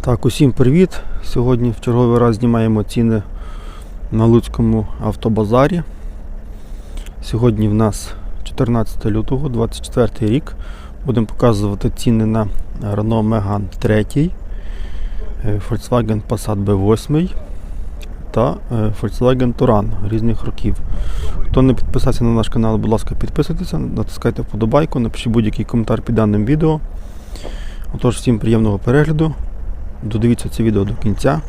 Так, усім привіт! Сьогодні в черговий раз знімаємо ціни на Луцькому автобазарі. Сьогодні в нас 14 лютого, 24 рік. Будемо показувати ціни на Renault Megane 3, е, Volkswagen Passat B8 та е, Volkswagen Touran різних років. Хто не підписався на наш канал, будь ласка, підписуйтеся, натискайте вподобайку, напишіть будь-який коментар під даним відео. Отож, всім приємного перегляду. Додивіться це відео до кінця.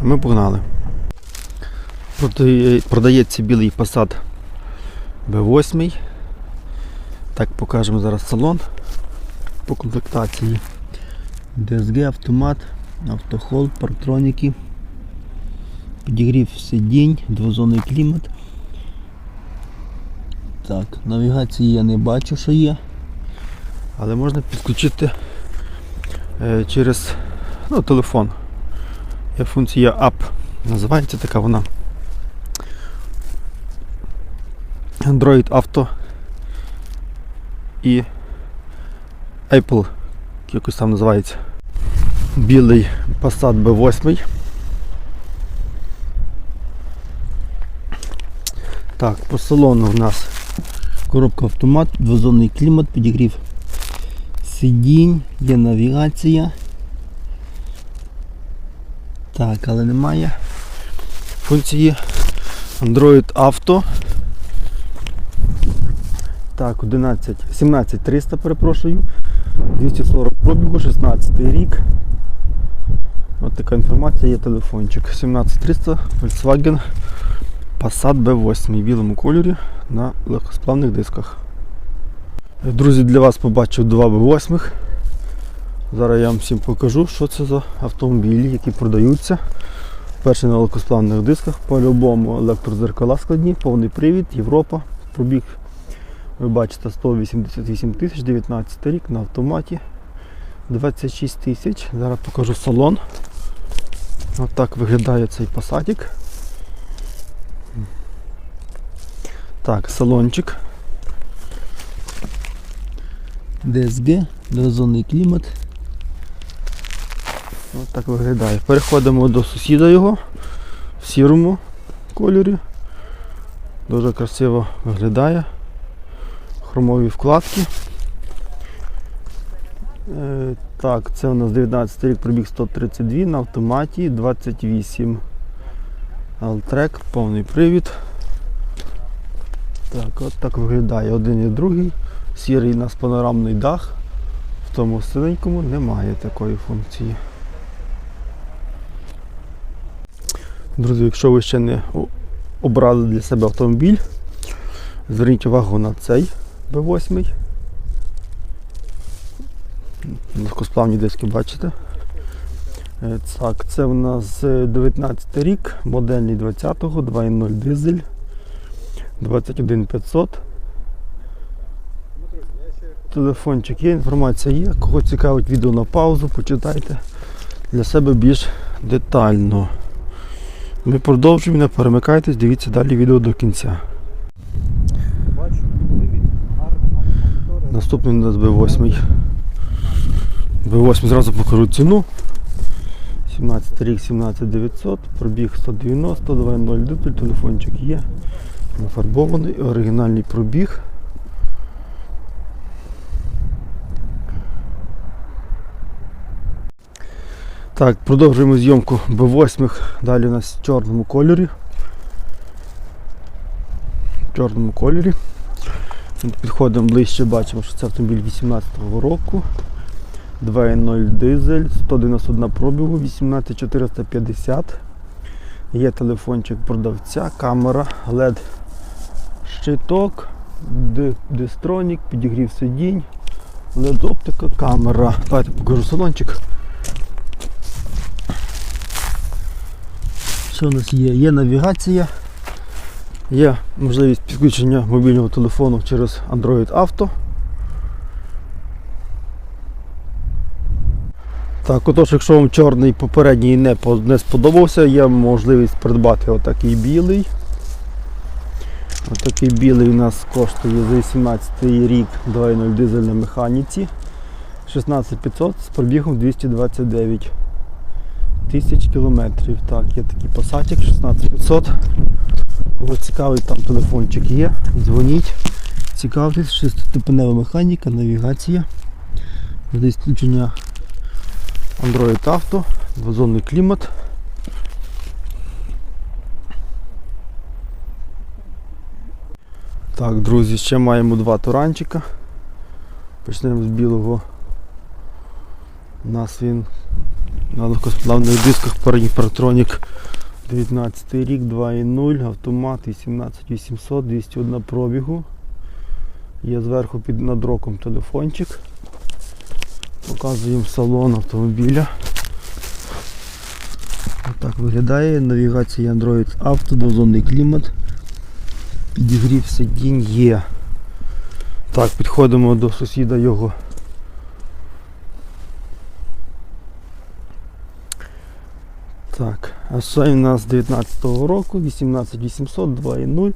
А ми погнали. Продається білий Passat B8. Так, покажемо зараз салон по комплектації. DSG автомат, автохолд, парктроніки, підігрів сидінь, двозонний клімат. Так, навігації я не бачу, що є. Але можна підключити через ну, телефон. Є функція App. Називається така вона. Android Auto і Apple якось там називається. Білий Passat B8. Так, по салону в нас коробка автомат, двозонний клімат, підігрів сидінь, є навігація. Так, але немає функції Android Auto. Так, 11, 17300, перепрошую. 240 пробігу, 16 рік. Ось така інформація, є телефончик. 17300 Volkswagen Passat B8 в білому кольорі на легкосплавних дисках. Друзі, для вас побачив два B8. Зараз я вам всім покажу, що це за автомобілі, які продаються. Перший на легкосплавних дисках, по-любому електрозеркала складні, повний привід, Європа, пробіг. Ви бачите 188 тисяч, 19 рік на автоматі. 26 тисяч. Зараз покажу салон. Ось так виглядає цей пасатик. Так, салончик. DSG, двозонний клімат. Ось так виглядає. Переходимо до сусіда його в сірому кольорі. Дуже красиво виглядає. Хромові вкладки. Е, так, це у нас 19 рік пробіг 132 на автоматі, 28 Алтрек, повний привід. Так, от так виглядає один і другий. Сірий у нас панорамний дах. В тому синенькому немає такої функції. Друзі, якщо ви ще не обрали для себе автомобіль, зверніть увагу на цей B8. Легкосплавні диски бачите. Е, Так, це у нас е, 19 рік, модельний 20-го, 2.0 дизель, 21500. Телефончик є, інформація є. Кого цікавить відео на паузу, почитайте для себе більш детально. Ми продовжуємо, не перемикайтесь, дивіться далі відео до кінця. Наступний у нас B8. B8 зразу покажу ціну. 17 рік 17900, пробіг 190, 2.0 дизель, телефончик є. Нафарбований, оригінальний пробіг. Так, продовжуємо зйомку B8. Далі у нас в чорному кольорі. В чорному кольорі. Підходимо ближче, бачимо, що це автомобіль 18-го року. 2.0 дизель, 191 пробігу, 18450. Є телефончик продавця, камера, LED щиток, ди- дистронік, підігрів сидінь, LED оптика, камера. Давайте покажу салончик. Що у нас є? Є навігація. Є можливість підключення мобільного телефону через Android Auto. Так, отож, якщо вам чорний попередній не, не сподобався, є можливість придбати отакий білий. Отакий білий у нас коштує за 18 рік 2.0 дизель на механіці. 16500 з пробігом 229 тисяч кілометрів. Так, є такий посадик 16500. Кого цікавий, там телефончик є. Дзвоніть. Цікавтесь, шестиступенева механіка, навігація. Десь включення Android Auto, двозонний клімат. Так, друзі, ще маємо два туранчика. Почнемо з білого. У нас він на легкосплавних дисках паратронік 19 рік, 2.0, автомат 18800, 201 пробігу. Є зверху під надроком телефончик. Показуємо салон автомобіля. Отак виглядає. Навігація Android Auto, двозонний клімат. Підігрів сидінь є. Так, підходимо до сусіда його. Так, а це у нас 19-го року, 18800, 2.0,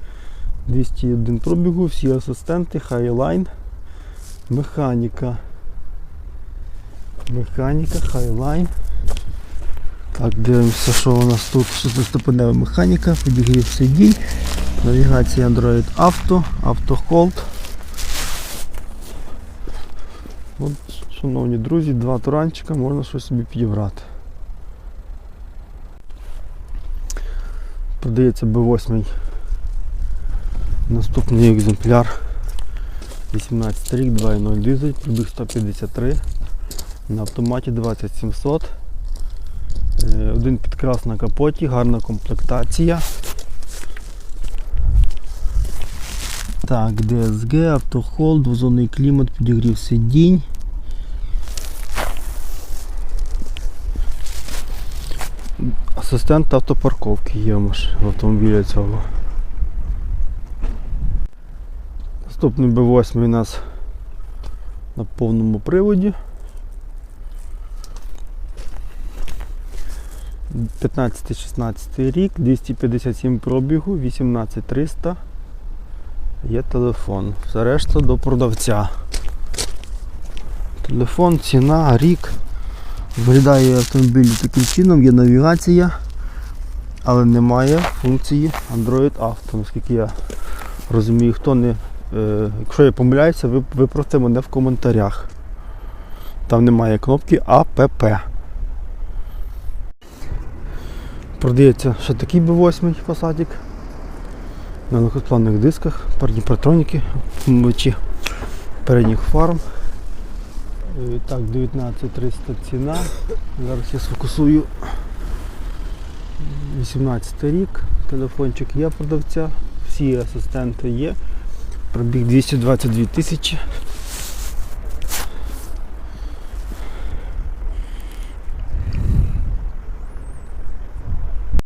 201 пробігу, всі асистенти, Highline, механіка. Механіка, Highline. Так, дивимося, що у нас тут. Шестиступенева механіка, підігрів сидінь, навігація Android Auto, автохолд. От, шановні друзі, два туранчика, можна щось собі підібрати. Продається B8. Наступний екземпляр. 18 рік, 2.0 дизель, пробіг 153. На автоматі 20700. Е, Один підкрас на капоті, гарна комплектація. Так, DSG, автохолд, двозонний клімат, підігрів сидінь. Асистент автопарковки є в автомобілі цього. Наступний B8 у нас на повному приводі. 15-16 рік, 257 пробігу, 18300. Є телефон. Все решта до продавця. Телефон, ціна, рік. Виглядає автомобіль таким чином, є навігація, але немає функції Android Auto, наскільки я розумію. Хто не, е, якщо я помиляюся, ви виправте мене в коментарях. Там немає кнопки АПП. Продається ще такий B8 посадик на легкосплавних дисках, передні партроніки, вмивачі передніх фарм. Е, Так, 19300 ціна. Зараз я сфокусую. 18 рік, телефончик є продавця, всі асистенти є. Пробіг 222 тисячі.